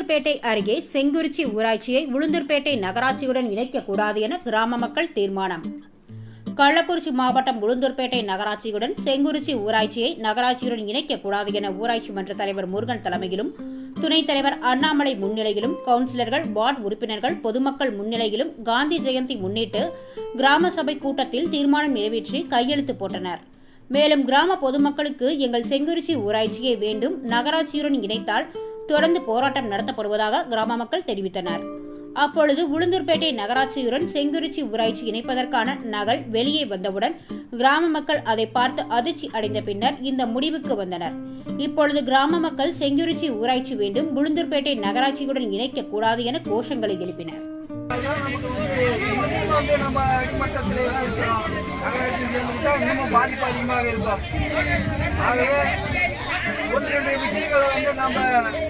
உளுந்தூர்பேட்டை அருகே செங்குறிச்சி ஊராட்சியை உளுந்தூர்பேட்டை நகராட்சியுடன் இணைக்கக்கூடாது என கிராம மக்கள் தீர்மானம். கள்ளக்குறிச்சி மாவட்டம் உளுந்தூர்பேட்டை நகராட்சியுடன் செங்குறிச்சி ஊராட்சியை நகராட்சியுடன் இணைக்கக்கூடாது என ஊராட்சி மன்ற தலைவர் முருகன் தலைமையிலும் துணைத் தலைவர் அண்ணாமலை முன்னிலையிலும் கவுன்சிலர்கள் வார்டு உறுப்பினர்கள் பொதுமக்கள் முன்னிலையிலும் காந்தி ஜெயந்தி முன்னிட்டு கிராம சபை கூட்டத்தில் தீர்மானம் நிறைவேற்றி கையெழுத்து போட்டனர். மேலும் கிராம பொதுமக்களுக்கு எங்கள் செங்குறிச்சி ஊராட்சியை வேண்டும் நகராட்சியுடன் இணைத்தால் தொடர்ந்து போராட்டம் நடத்தப்படுவதாக கிராம மக்கள் தெரிவித்தனர். அப்பொழுது உளுந்தூர்பேட்டை நகராட்சியுடன் செங்குறிச்சி ஊராட்சி இணைப்பதற்கான நகல் வெளியே வந்தவுடன் கிராம மக்கள் அதை பார்த்து அதிர்ச்சி அடைந்த பின்னர் இந்த முடிவுக்கு வந்தனர். இப்பொழுது கிராம மக்கள் செங்குறிச்சி ஊராட்சி வேண்டும் உளுந்தூர்பேட்டை நகராட்சியுடன் இணைக்க கூடாது என கோஷங்களை எழுப்பினர். பாதிப்பு அதிகமாக இருக்கும் ஆகவே நம்ம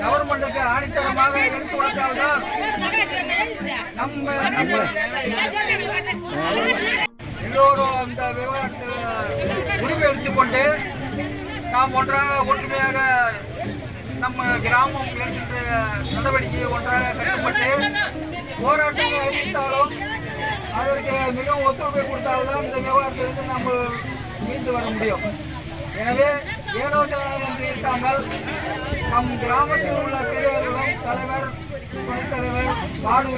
கவர்மெண்ட்டுக்கு ஆணித்தரமாக எடுத்து கொடுத்தால்தான் நம்ம எல்லோரும் அந்த விவகாரத்தில் முடிவு எடுத்துக்கொண்டு நாம் ஒன்றாக ஒற்றுமையாக நம்ம கிராமம் எடுக்கின்ற நடவடிக்கையை ஒன்றாக கட்டுப்பட்டு போராட்டம் அறிவித்தாலும் அதற்கு மிகவும் ஒத்துழைப்பு கொடுத்தால்தான் இந்த விவகாரத்திலிருந்து நம்ம மீண்டு வர முடியும். எனவே ஏனோ இருக்காமல் நம் கிராமத்தில் உள்ள பெரியவர்களும் தலைவர் துணைத் தலைவர்